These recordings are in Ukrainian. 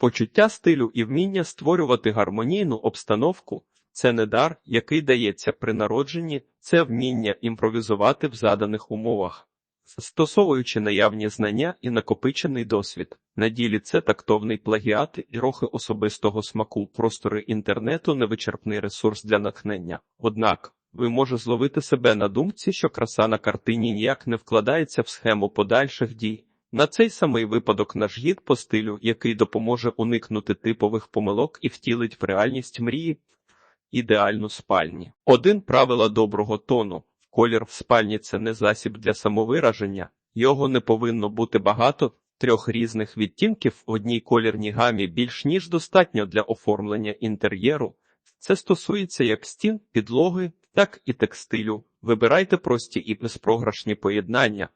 Почуття стилю і вміння створювати гармонійну обстановку це не дар, який дається при народженні, це вміння імпровізувати в заданих умовах. Застосовуючи наявні знання і накопичений досвід, на ділі це тактовний плагіат і трохи особистого смаку. Простори інтернету невичерпний ресурс для натхнення. Однак ви може зловити себе на думці, що краса на картині ніяк не вкладається в схему подальших дій. На цей самий випадок наш гід по стилю, який допоможе уникнути типових помилок і втілить в реальність мрії ідеальну спальні. Один правила доброго тону. Колір в спальні це не засіб для самовираження, його не повинно бути багато, трьох різних відтінків в одній колірній гамі більш ніж достатньо для оформлення інтер'єру. Це стосується як стін, підлоги, так і текстилю. Вибирайте прості і безпрограшні поєднання.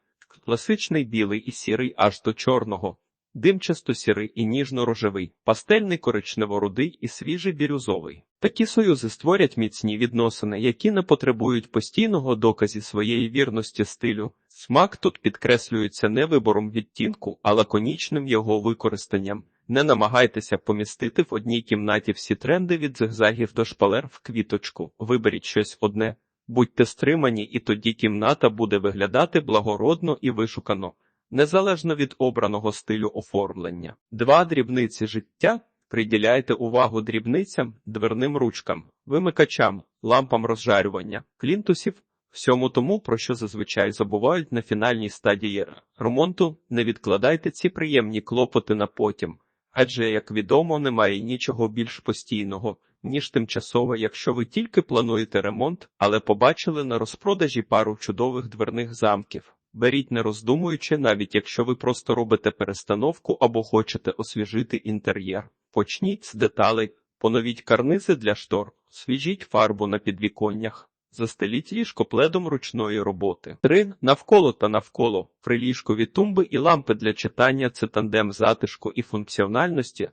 Класичний білий і сірий аж до чорного, димчасто сірий і ніжно-рожевий, пастельний коричнево-рудий і свіжий бірюзовий. Такі союзи створять міцні відносини, які не потребують постійного доказі своєї вірності стилю. Смак тут підкреслюється не вибором відтінку, а лаконічним його використанням. Не намагайтеся помістити в одній кімнаті всі тренди від зигзагів до шпалер в квіточку. Виберіть щось одне. Будьте стримані, і тоді кімната буде виглядати благородно і вишукано, незалежно від обраного стилю оформлення. Два дрібниці життя приділяйте увагу дрібницям, дверним ручкам, вимикачам, лампам розжарювання, клінтусів, всьому тому, про що зазвичай забувають на фінальній стадії ремонту. Не відкладайте ці приємні клопоти на потім, адже, як відомо, немає нічого більш постійного ніж тимчасове, якщо ви тільки плануєте ремонт, але побачили на розпродажі пару чудових дверних замків. Беріть не роздумуючи, навіть якщо ви просто робите перестановку або хочете освіжити інтер'єр. Почніть з деталей, поновіть карнизи для штор, свіжіть фарбу на підвіконнях. Застеліть ліжко пледом ручної роботи. 3. Навколо та навколо приліжкові тумби і лампи для читання це тандем затишку і функціональності.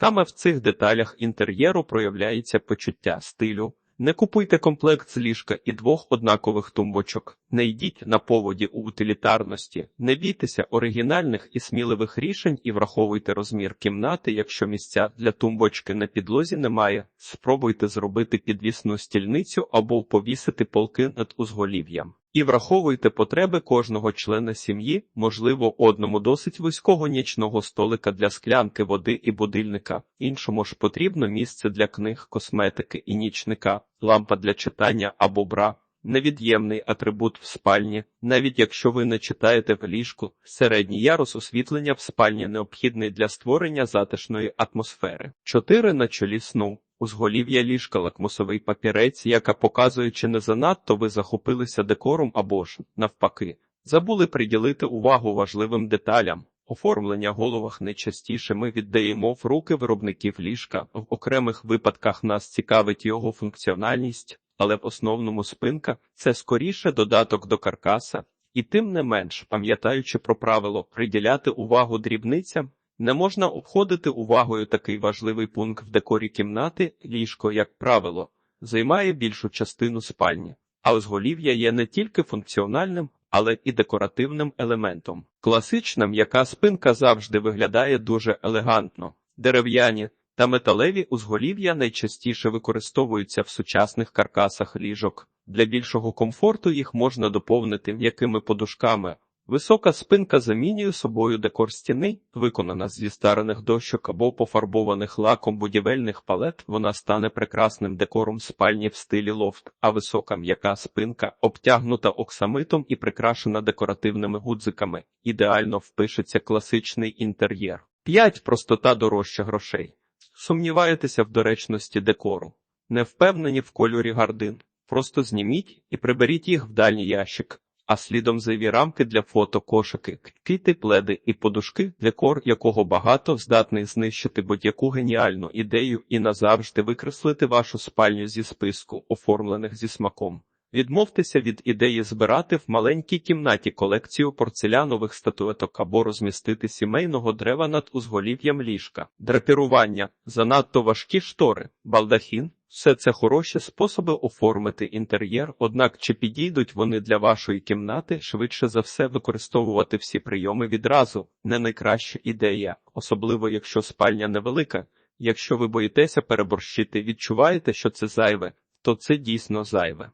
Саме в цих деталях інтер'єру проявляється почуття стилю. Не купуйте комплект з ліжка і двох однакових тумбочок, не йдіть на поводі у утилітарності, не бійтеся оригінальних і сміливих рішень і враховуйте розмір кімнати, якщо місця для тумбочки на підлозі немає. Спробуйте зробити підвісну стільницю або повісити полки над узголів'ям. І враховуйте потреби кожного члена сім'ї, можливо, одному досить вузького нічного столика для склянки води і будильника, іншому ж потрібно місце для книг, косметики і нічника, лампа для читання або бра. Невід'ємний атрибут в спальні, навіть якщо ви не читаєте в ліжку, середній ярус освітлення в спальні необхідний для створення затишної атмосфери. 4 на чолі сну. Узголів'я ліжка лакмусовий папірець, яка показує, чи не занадто ви захопилися декором або ж, навпаки, забули приділити увагу важливим деталям. Оформлення головах найчастіше ми віддаємо в руки виробників ліжка. В окремих випадках нас цікавить його функціональність, але в основному спинка це скоріше додаток до каркаса, і тим не менш, пам'ятаючи про правило приділяти увагу дрібницям. Не можна обходити увагою такий важливий пункт в декорі кімнати, ліжко, як правило, займає більшу частину спальні, а озголів'я є не тільки функціональним, але і декоративним елементом. Класична м'яка спинка завжди виглядає дуже елегантно, дерев'яні та металеві узголів'я найчастіше використовуються в сучасних каркасах ліжок. Для більшого комфорту їх можна доповнити м'якими подушками. Висока спинка замінює собою декор стіни, виконана з зістарених дощок або пофарбованих лаком будівельних палет, вона стане прекрасним декором спальні в стилі лофт, а висока м'яка спинка, обтягнута оксамитом і прикрашена декоративними гудзиками, ідеально впишеться класичний інтер'єр. 5. простота дорожча грошей. Сумніваєтеся в доречності декору, не впевнені в кольорі гардин. Просто зніміть і приберіть їх в дальній ящик а слідом зайві рамки для фото, кошики, квіти, пледи і подушки, декор якого багато здатний знищити будь-яку геніальну ідею і назавжди викреслити вашу спальню зі списку, оформлених зі смаком. Відмовтеся від ідеї збирати в маленькій кімнаті колекцію порцелянових статуеток або розмістити сімейного дерева над узголів'ям ліжка, драпірування, занадто важкі штори, балдахін, Все це хороші способи оформити інтер'єр, однак чи підійдуть вони для вашої кімнати, швидше за все використовувати всі прийоми відразу не найкраща ідея, особливо якщо спальня невелика. Якщо ви боїтеся переборщити, відчуваєте, що це зайве, то це дійсно зайве.